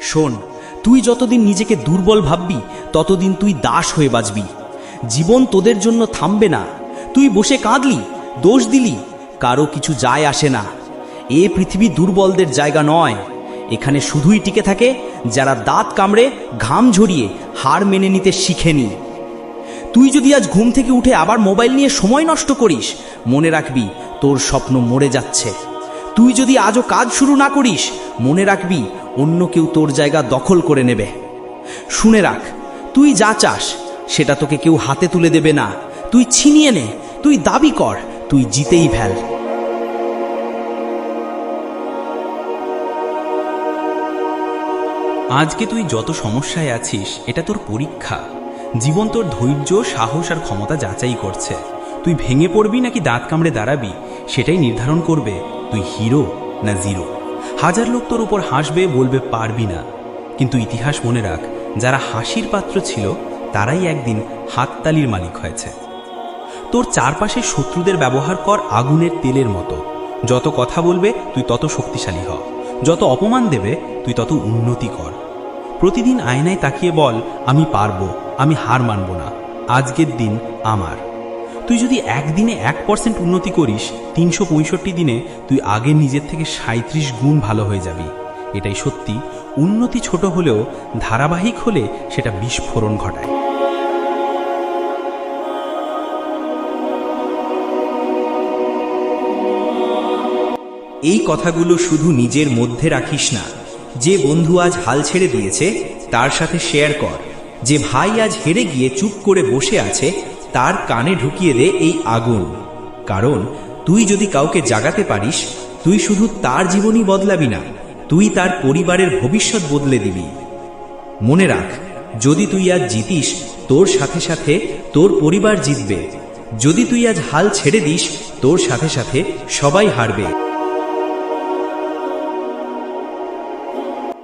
শোন, তুই যতদিন নিজেকে দুর্বল ভাববি, ততদিন তুই দাস হয়ে বাঁচবি। জীবন তোদের জন্য থামবে না। তুই বসে কাঁদলি, দোষ দিলি, কারও কিছু যায় আসে না। এ পৃথিবী দুর্বলদের জায়গা নয়। এখানে শুধুই টিকে থাকে যারা দাঁত কামড়ে, ঘাম ঝরিয়ে, হার মেনে নিতে শিখেনি। তুই যদি আজ ঘুম থেকে উঠে আবার মোবাইল নিয়ে সময় নষ্ট করিস, মনে রাখবি তোর স্বপ্ন মরে যাচ্ছে। তুই যদি আজও কাজ শুরু না করিস, মনে রাখবি অন্য কেউ তোর জায়গা দখল করে নেবে। শুনে রাখ, তুই যা চাস, সেটা তোকে কেউ হাতে তুলে দেবে না। তুই ছিনিয়ে নে, তুই দাবি কর, তুই জিতেই ফেল আজকে তুই যত সমস্যায় আছিস, এটা তোর পরীক্ষা। জীবন তোর ধৈর্য, সাহস আর ক্ষমতা যাচাই করছে। তুই ভেঙে পড়বি নাকি দাঁত কামড়ে দাঁড়াবি, সেটাই নির্ধারণ করবে। তুই হিরো না জিরো? হাজার লোক তোর উপর হাসবে, বলবে, পারবি না। কিন্তু ইতিহাস মনে রাখ, যারা হাসির পাত্র ছিল, তারাই একদিন হাততালির মালিক হয়েছে। তোর চারপাশে শত্রুদের ব্যবহার কর আগুনের তেলের মতো। যত কথা বলবে, তুই তত শক্তিশালী হ। যত অপমান দেবে, তুই তত উন্নতি কর। প্রতিদিন আয়নায় তাকিয়ে বল, আমি পারব, আমি হার মানব না। আজকের দিন আমার। তুই যদি একদিনে এক পার্সেন্ট উন্নতি করিস, তিনশো পঁয়ষট্টি দিনে তুই আগে নিজের থেকে সাঁত্রিশ গুণ ভালো হয়ে যাবি। এটাই সত্যি। উন্নতি ছোট হলেও ধারাবাহিক হলে সেটা বিস্ফোরণ ঘটায়। এই কথাগুলো শুধু নিজের মধ্যে রাখিস না। যে বন্ধু আজ হাল ছেড়ে দিয়েছে, তার সাথে শেয়ার কর। যে ভাই আজ হেরে গিয়ে চুপ করে বসে আছে তার কানে ঢুকিয়ে দে এই আগুন। কারণ, তুই যদি কাউকে জাগাতে পারিস, তুই শুধু তার জীবনই বদলাবি না, তুই তার পরিবারের ভবিষ্যৎ বদলে দিবি। মনে রাখ, যদি তুই আজ জিতিস, তোর সাথে সাথে তোর পরিবার জিতবে। যদি তুই আজ হাল ছেড়ে দিস, তোর সাথে সাথে সবাই হারবে।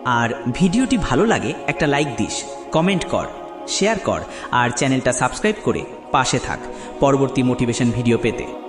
আর ভিডিওটি ভালো লাগে, একটা লাইক দিস, কমেন্ট কর, শেয়ার কর, আর চ্যানেলটা সাবস্ক্রাইব করে পাশে থাক। পরবর্তী মোটিভেশন ভিডিও পেতে।